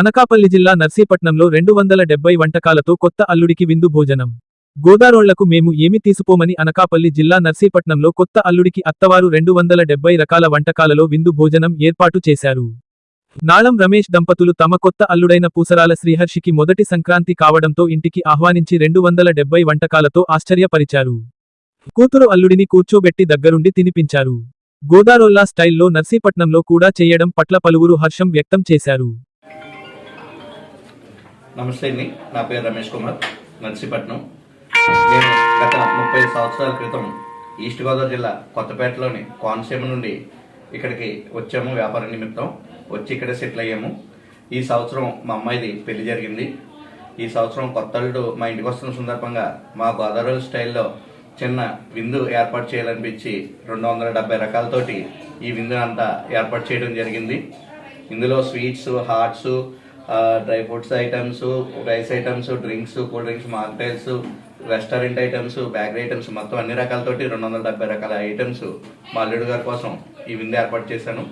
అనకాపల్లి జిల్లా నర్సీపట్నంలో రెండు వందల డెబ్బై వంటకాలతో కొత్త అల్లుడికి విందు భోజనం. గోదారోళ్ళకు మేము ఏమి తీసుకోమని అనకాపల్లి జిల్లా నర్సీపట్నంలో కొత్త అల్లుడికి అత్తవారు రెండు వందల డెబ్బై రకాల వంటకాలలో విందు భోజనం ఏర్పాటు చేశారు. నాళం రమేష్ దంపతులు తమ కొత్త అల్లుడైన పూసరాల శ్రీహర్షికి మొదటి సంక్రాంతి కావడంతో ఇంటికి ఆహ్వానించి రెండు వందల డెబ్బై వంటకాలతో ఆశ్చర్యపరిచారు. కూతురు అల్లుడిని కూర్చోబెట్టి దగ్గరుండి తినిపించారు. గోదారోల్లా స్టైల్లో నర్సీపట్నంలో కూడా చేయడం పట్ల పలువురు హర్షం వ్యక్తం చేశారు. నమస్తే అండి. నా పేరు రమేష్ కుమార్ నర్సీపట్నం. నేను గత ముప్పై సంవత్సరాల క్రితం ఈస్ట్ గోదావరి జిల్లా కొత్తపేటలోని కోనసీమ నుండి ఇక్కడికి వచ్చాము వ్యాపార నిమిత్తం. వచ్చి ఇక్కడ సెటిల్ అయ్యాము. ఈ సంవత్సరం మా అమ్మాయిది పెళ్ళి జరిగింది. ఈ సంవత్సరం కొత్త అల్లుడు మా ఇంటికి వస్తున్న సందర్భంగా మా గోదావరి స్టైల్లో చిన్న విందు ఏర్పాటు చేయాలనిపించి రెండు వందల డెబ్బై రకాలతోటి ఈ విందు అంతా ఏర్పాటు చేయడం జరిగింది. ఇందులో sweets hots dry fruits items rice items drinks cool drinks mocktails restaurant items bakery items మొత్తం అన్ని రకాలతోటి రెండు వందల డెబ్బై రకాల ఐటమ్స్ మా అల్లుడు గారి కోసం ఈ విందు ఏర్పాటు చేశాను.